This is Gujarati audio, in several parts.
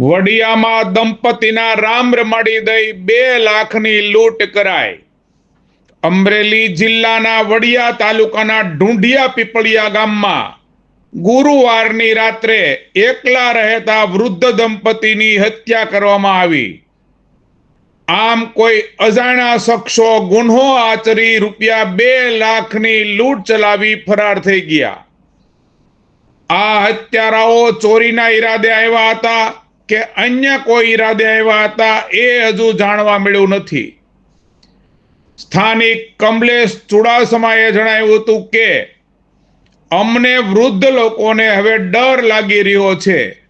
વડિયામાં દંપતીના રામ રમાડી દઈ બે લાખની લૂંટ કરાઈ. અમરેલી જિલ્લાના વડિયા તાલુકાના ઢુંઢિયા પીપળિયા ગામમાં ગુરુવારની રાત્રે એકલા રહેતા વૃદ્ધ દંપતીની હત્યા કરવામાં આવી. આમ કોઈ અજાણ્યા શખ્સો ગુન્હો આચરી રૂપિયા બે લાખની લૂંટ ચલાવી ફરાર થઈ ગયા. આ હત્યારાઓ ચોરીના ઈરાદે આવ્યા હતા. કે અન્ય કોઈ ઈરાદે આવ્યા હતા એ હજુ જાણવા મળ્યું નથી. સ્થાનિક કમલેશ ચુડાસમાએ જણાવ્યું હતું કે, અમને વૃદ્ધ લોકોને હવે ડર લાગી રહ્યો છે.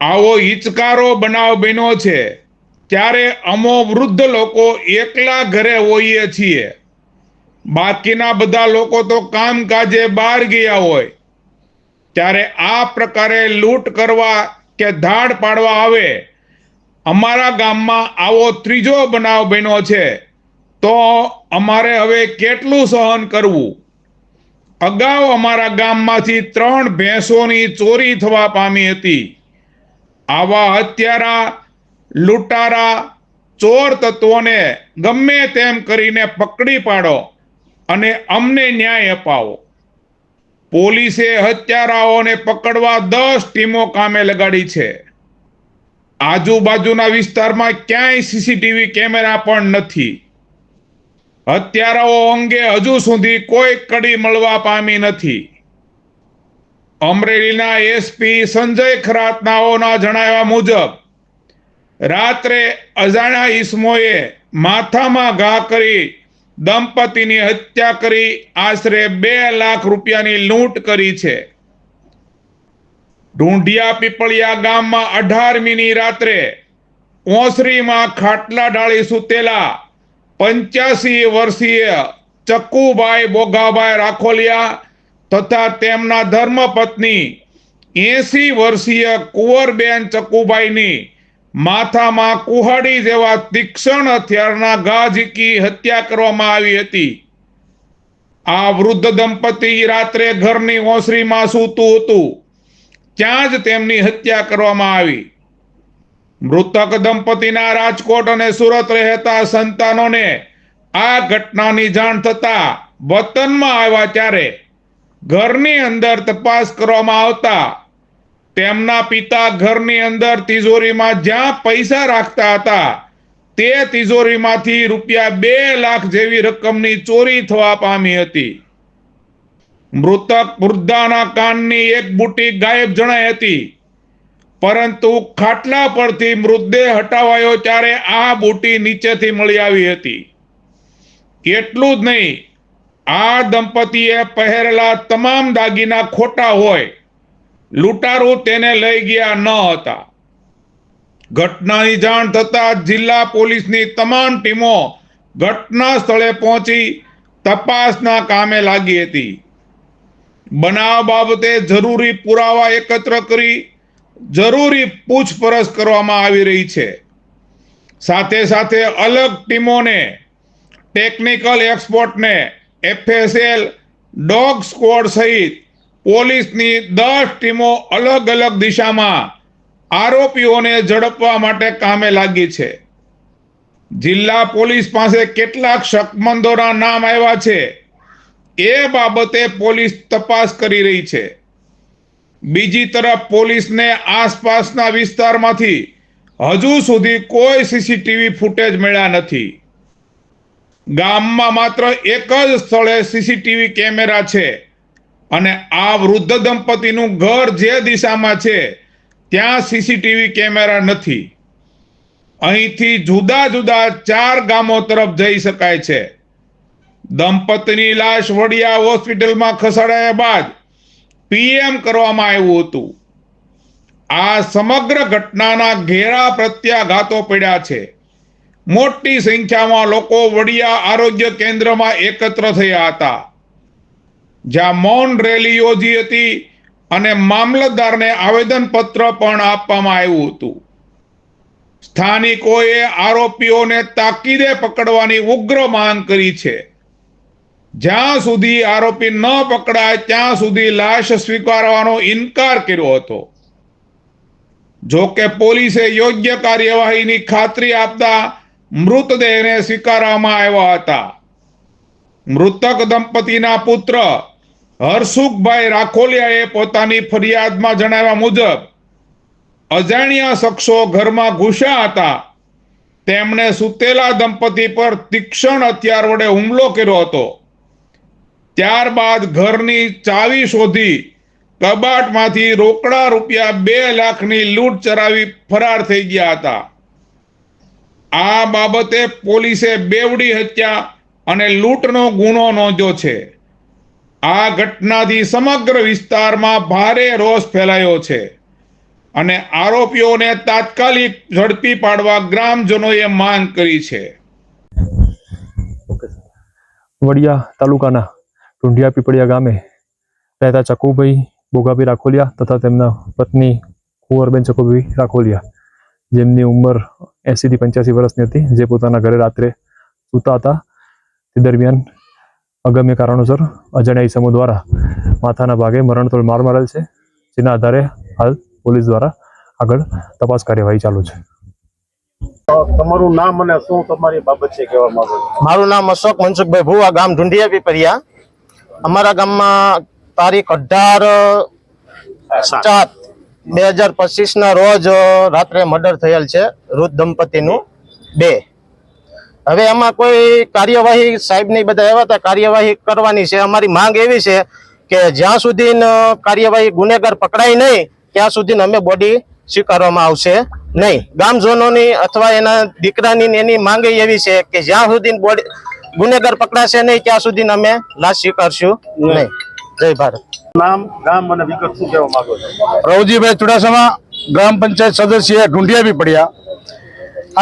આવો હિચકારો બનાવ બન્યો છે. ત્યારે અમો વૃદ્ધ લોકો એકલા ઘરે હોઈએ છીએ. બાકીના બધા લોકો તો કામકાજે બહાર ગયા હોય. ત્યારે આ પ્રકારે લૂંટ કરવા કે ધાડ પાડવા આવે, અમારા ગામમાં આવો ત્રીજો બનાવ બન્યો છે, તો અમારે હવે કેટલું સહન કરવું? અગાઉ અમારા ગામમાંથી ત્રણ ભેંસોની ચોરી થવા પામી હતી. આવા હત્યારા, લૂંટારા, ચોર તત્વોને ગમે તેમ કરીને પકડી પાડો અને અમને ન્યાય અપાવો. પોલીસે હત્યારાઓને પકડવા દસ ટીમો કામે લગાડી છે. આજુબાજુના વિસ્તારમાં ક્યાંય સીસીટીવી કેમેરા પણ નથી. હત્યારાઓ અંગે હજુ સુધી કોઈ કડી મળવા પામી નથી. અમરેલીના એસપી સંજય ખરાતનાઓના જણાવ્યા મુજબ, રાત્રે અજાણ્યા ઈસમોએ માથામાં ઘા કરી દંપતીની હત્યા કરી આશરે બે લાખ રૂપિયાની લૂંટ કરી છે. ઢૂંઢિયા પીપળિયા ગામમાં અઢારમીની રાત્રે ઓસરીમાં ખાટલા ડાળી સૂતેલા પંચ્યાસી વર્ષીય ચક્કુભાઈ બોગાભાઈ રાખોલિયા તથા તેમના ધર્મપત્ની એસી વર્ષીય કુંવરબેન ચક્કુભાઈની માથામાં કુહાડી જેવા તીક્ષ્ણ હથિયારના ઘા ઝીકી હત્યા કરવામાં આવી હતી. આ વૃદ્ધ દંપતી રાત્રે ઘરની ઓસરીમાં સૂતું હતું. ત્યાં જ તેમની હત્યા કરવામાં આવી. મૃતક દંપતીના રાજકોટ અને સુરત રહેતા સંતાનોને આ ઘટનાની જાણ થતા વતનમાં આવ્યા ત્યારે ઘરની અંદર તપાસ કરવામાં આવતા તેમના પિતા ઘરની અંદર તિજોરીમાં જ્યાં પૈસા રાખતા હતા, તે તિજોરીમાંથી રૂપિયા બે લાખ જેવી રકમની ચોરી થવા પામી હતી. મૃતક વૃદ્ધાના કાનની એક બુટી ગાયબ જણાઈ હતી. પરંતુ ખાટલા પરથી મૃતદેહ હટાવાયો ત્યારે આ બુટી નીચેથી મળી આવી હતી. એટલું જ નહીં, આ દંપતીએ પહેરેલા તમામ દાગીના ખોટા હોય લૂંટારૂ તેને લઈ ગયા ન હતા. ઘટનાની જાણ થતા જિલ્લા પોલીસની તમામ ટીમો ઘટના સ્થળે પહોંચી તપાસના કામે લાગી હતી. બનાવ બાબતે જરૂરી પુરાવા એકત્ર કરી જરૂરી પૂછપરછ કરવામાં આવી રહી છે. સાથે સાથે અલગ ટીમોને ટેકનિકલ એક્સપર્ટને એફએસએલ ડોગ સ્કોડ સહિત પોલીસની દસ ટીમો અલગ અલગ દિશામાં આરોપીઓને ઝડપવા માટે કામે લાગી છે. જિલ્લા પોલીસ પાસે કેટલાક શકમંદોના નામ આવ્યા છે. એ બાબતે પોલીસ તપાસ કરી રહી છે. બીજી તરફ પોલીસને આસપાસના વિસ્તારમાંથી હજુ સુધી કોઈ સીસીટીવી ફૂટેજ મળ્યા નથી. ગામમાં માત્ર એક જ સ્થળે સીસીટીવી કેમેરા છે. અને આ વૃદ્ધ દંપતીનું ઘર જે દિશામાં છે, ત્યાં સીસીટીવી કેમેરા નથી. અહીંથી જુદા જુદા ચાર ગામો તરફ જઈ શકાય છે. દંપતીની લાશ વડિયા હોસ્પિટલમાં ખસેડાયા બાદ પીએમ કરવામાં આવ્યું હતું. આ સમગ્ર ઘટનાના ઘેરા પ્રત્યાઘાતો પડ્યા છે. મોટી સંખ્યામાં લોકો વડિયા આરોગ્ય કેન્દ્રમાં એકત્ર થયા હતા. જ્યાં મૌન રેલી યોજી હતી અને મામલતદારને આવેદનપત્ર પણ આપવામાં આવ્યું હતું. સ્થાનિકોએ આરોપીઓને તાકીદે પકડવાની ઉગ્ર માંગ કરી છે. જ્યાં સુધી આરોપી ન પકડાય, ત્યાં સુધી લાશ સ્વીકારવાનો ઇનકાર કર્યો હતો. જો કે પોલીસે યોગ્ય કાર્યવાહીની ખાતરી આપતા મૃતદેહને સ્વીકારવામાં આવ્યા હતા. મૃતક દંપતીના પુત્ર હરસુખભાઈ રાખોલિયાએ પોતાની ફરિયાદમાં જણાવ્યા મુજબ, અજાણ્યા શખ્સો ઘરમાં ઘૂસ્યા હતા. તેમણે સુતેલા દંપતી પર તીક્ષ્ણ હથિયાર વડે હુમલો કર્યો હતો. ત્યારબાદ ઘરની ચાવી શોધી કબાટમાંથી રોકડા રૂપિયા બે લાખની લૂંટ ચરાવી ફરાર થઈ ગયા હતા. આ બાબતે પોલીસે બેવડી હત્યા અને લૂંટનો ગુનો નોંધ્યો છે. આ ઘટનાથી સમગ્ર વિસ્તારમાં ભારે રોષ ફેલાયો છે. અને આરોપીઓને તાત્કાલિક ઝડપી પાડવા ગ્રામજનોએ માંગ કરી છે. વડિયા તાલુકાના ઢુંઢિયા પીપળિયા ગામે રહેતા ચકુભાઈ બોગાભાઈ રાખોલિયા તથા તેમના પત્ની કુંવરબેન ચકુભાઈ રાખોલિયા, જેમની ઉંમર એંસીથી પંચ્યાસી વર્ષની હતી, જે પોતાના ઘરે રાત્રે સૂતા હતા. તે દરમિયાન અગમ્ય કારણોસર અજાણ્યા ઈસમો દ્વારા માથાના ભાગે મરણતોલ માર મારેલ છે જેના આધારે હાલ પોલીસ દ્વારા આગળ તપાસ કાર્યવાહી ચાલુ છે. તમારું નામ અને શું તમારી બાબત છે કહેવા માંગો છો? મારું નામ અશોક મનસુખભાઈ ભુવા ગામ ઢુંઢિયા પીપરિયા અમારા ગામમાં તારીખ અઢાર સાત. બે હજાર પચીસ ના રોજ રાત્રે મર્ડર થયેલ છે વૃદ્ધ દંપતીનું બે. હવે એમાં કોઈ કાર્યવાહી સાહેબની બધા એવા હતા. કાર્યવાહી કરવાની છે. અમારી માંગ એવી છે કે જ્યાં સુધી કાર્યવાહી ગુનેગાર પકડાય નહીં ત્યાં સુધી અમે બોડી સ્વીકારવામાં આવશે નહીં. ગામજનોની અથવા એના દીકરાની એની માંગ એવી છે કે જ્યાં સુધી બોડી ગુનેગાર પકડાશે નહીં ત્યાં સુધી અમે લાશ સ્વીકારશું નહીં. જય ભારત. નામ ગામ અને વિગત શું કહેવા માંગો છો? રવજીભાઈ ચુડાસમા ગ્રામ પંચાયત સદસ્ય ઢુંઢિયા પડ્યા.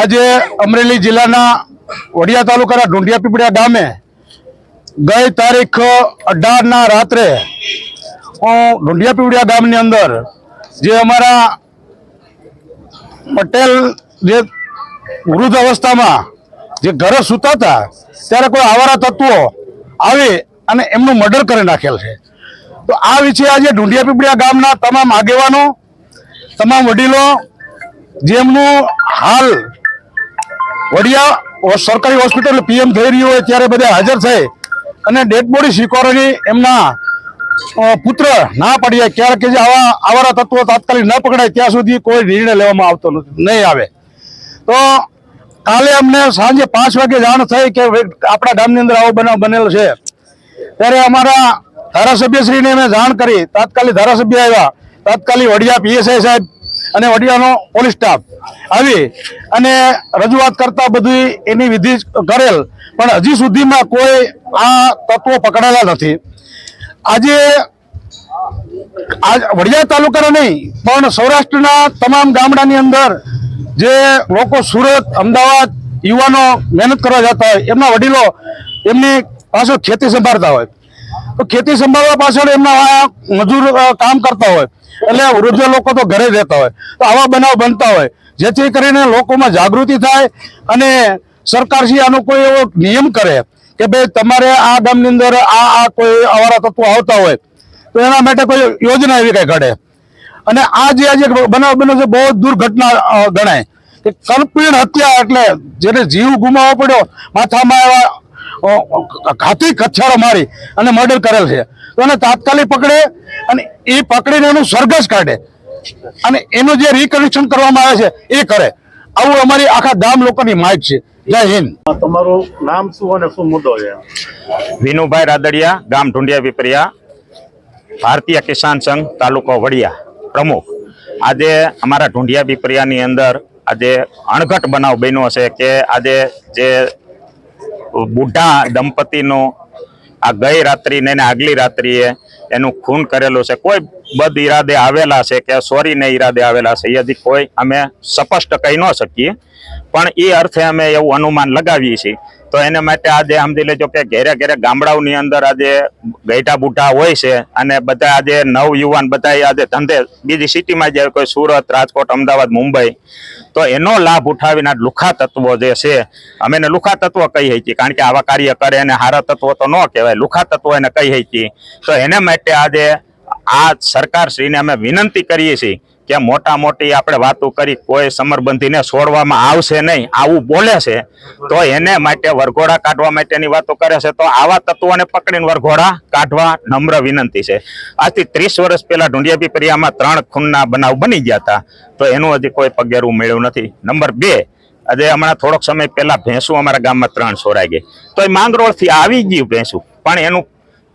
આજે અમરેલી જિલ્લાના વડિયા તાલુકાના ઢુંઢિયા પીપળિયા ગામે ગઈ તારીખ અઢારના રાત્રે હું ઢુંઢિયા પીપળિયા ગામની અંદર જે અમારા પટેલ જે વૃદ્ધ અવસ્થામાં જે ઘરે સૂતા હતા, ત્યારે કોઈ આવારા તત્વો આવી અને એમનું મર્ડર કરી નાખેલ છે. તો આ વિશે આજે ઢુંઢિયા પીપળિયા ગામના તમામ આગેવાનો, તમામ વડીલો, જેમનું હાલ વડિયા સરકારી હોસ્પિટલ પીએમ થઈ રહ્યું હોય ત્યારે બધા હાજર થઈ અને ડેડ બોડી સ્વીકારવાની એમના પુત્ર ના પડ્યા ક્યારેક જે આવા, આવારા તત્વો તાત્કાલિક ન પકડાય, ત્યાં સુધી કોઈ નિર્ણય લેવામાં આવતો નથી નહીં આવે. તો કાલે અમને સાંજે પાંચ વાગે જાણ થઈ કે આપણા ગામની અંદર આવો બનાવ બનેલો છે. ત્યારે અમારા ધારાસભ્યશ્રીને મેં જાણ કરી. તાત્કાલિક ધારાસભ્ય આવ્યા. તાત્કાલિક વડિયા પીએસઆઈ સાહેબ અને વડિયાનો પોલીસ સ્ટાફ આવી અને રજૂઆત કરતા બધી એની વિધિ કરેલ. પણ હજી સુધીમાં કોઈ આ તત્વો પકડાયેલા નથી. આજે આજ વડિયા તાલુકાના નહીં, પણ સૌરાષ્ટ્રના તમામ ગામડાની અંદર જે લોકો સુરત, અમદાવાદ યુવાનો મહેનત કરવા જતા હોય, એમના વડીલો એમની પાછો ખેતી સંભાળતા હોય. તો ખેતી સંભાળવા પાછળ એમના મજૂર કામ કરતા હોય. એટલે વૃદ્ધ લોકો તો ઘરે રહેતા હોય. તો આવા બનાવ બનતા હોય. જેથી કરીને લોકોમાં જાગૃતિ થાય અને સરકારશ્રી આનો કોઈ એવો નિયમ કરે કે ભાઈ તમારે આ ગામની અંદર આ આ કોઈ અવારા તત્વો આવતા હોય, તો એના માટે કોઈ યોજના એવી કઈ ઘડે. અને આ જે આજે બનાવ બન્યો છે, બહુ દુર્ઘટના ગણાય. કે કલ્પિત હત્યા એટલે જેને જીવ ગુમાવવો પડ્યો, માથામાં એવા ઘાતી કચ્છાળો મારી અને મર્ડર કરેલ છે. તો એને તાત્કાલિક પકડે અને એ પકડીને એનું સરઘસ કાઢે. અને એનું જે રિકનેક્શન કરવામાં આવે છે એ કરે. આવું અમારી આખા ગામ લોકોની માંગ છે. જય હિન્દ. તમારું નામ શું અને શું મુદ્દો છે? વિનુભાઈ રાદડિયા ગામ ઢુંડિયા પીપરિયા ભારતીય કિસાન સંઘ તાલુકો વડિયા પ્રમુખ. આજે અમારા ઢુંડિયા પીપરિયાની અંદર આજે અણઘટ બનાવ બન્યો છે કે આજે જે બુઢા દંપતીનો આ ગઈ રાત્રિને આગલી રાત્રિએ એનું ખૂન કરેલું છે. કોઈ બદ ઈરાદે આવેલા છે કે સોરીને ઈરાદે આવેલા છે. એ હજી કોઈ અમે સ્પષ્ટ કહી ન શકીએ, પણ એ અર્થે અમે એવું અનુમાન લગાવીએ છીએ. તો એને માટે આજે સમજી લેજો કે ઘેરે ઘેરે ગામડાઓની અંદર આજે ગઈઢા બુઢા હોય છે અને બધા આજે નવ યુવાન બધા આજે ધંધે, બીજી સિટીમાં જાય કોઈ સુરત, રાજકોટ, અમદાવાદ, મુંબઈ, તો એનો લાભ ઉઠાવીને લુખા તત્વો જે છે, અમે એને લુખા તત્વ કહી છીએ કારણ કે આવા કાર્ય કરે એને હારા તત્વો તો ન કહેવાય. લુખા તત્વો એને કહી હતી તો એને માટે આજે આ સરકારશ્રીને અમે વિનંતી કરીએ છીએ કે મોટા મોટી આપણે વાતો કરી, કોઈ સમરબંધીને છોડવામાં આવશે નહીં, આવું બોલે છે, તો એને માટે વરઘોડા કાઢવા માટેની વાતો કરે છે, તો આવા તત્વોને પકડીને વરઘોડા કાઢવા નમ્ર વિનંતી છે. આજથી ત્રીસ વર્ષ પહેલા ઢુંડિયા પીપરિયામાં ત્રણ ખૂનના બનાવ બની ગયા હતા, તો એનું હજી કોઈ પગેરું મેળ્યું નથી. નંબર બે, આજે હમણાં થોડોક સમય પહેલા ભેંસું અમારા ગામમાં ત્રણ છોડાઈ ગઈ. તો એ માંગરોળથી આવી ગયું ભેંસું, પણ એનું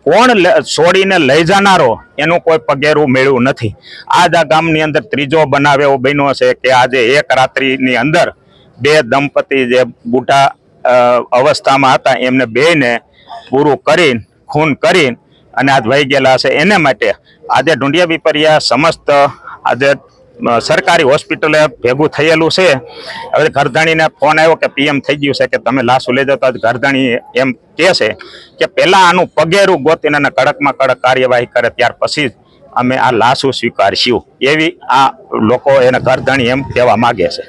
કોણ છોડીને લઈ જનારો એનું કોઈ પગેરું મેળવ્યું નથી. આજ આ ગામની અંદર ત્રીજો બનાવ એવો બન્યો છે કે આજે એક રાત્રિની અંદર બે દંપતી જે બુઢા અવસ્થામાં હતા, એમને બેને પૂરું કરીને, ખૂન કરીને અને આજ વહી ગયેલા છે. એને માટે આજે ઢુંડિયા પીપરિયા સમસ્ત આજે સરકારી હોસ્પિટલે ભેગું થયેલું છે. હવે ઘરધાણીને ફોન આવ્યો કે પીએમ થઈ ગયું છે કે તમે લાશો લઈ જતા આજ એમ કહે છે કે પહેલાં આનું પગેરું ગોતીને કડકમાં કડક કાર્યવાહી કરે ત્યાર પછી અમે આ લાશો સ્વીકારશું. એવી આ લોકો એને ઘરધાણી એમ કહેવા માંગે છે.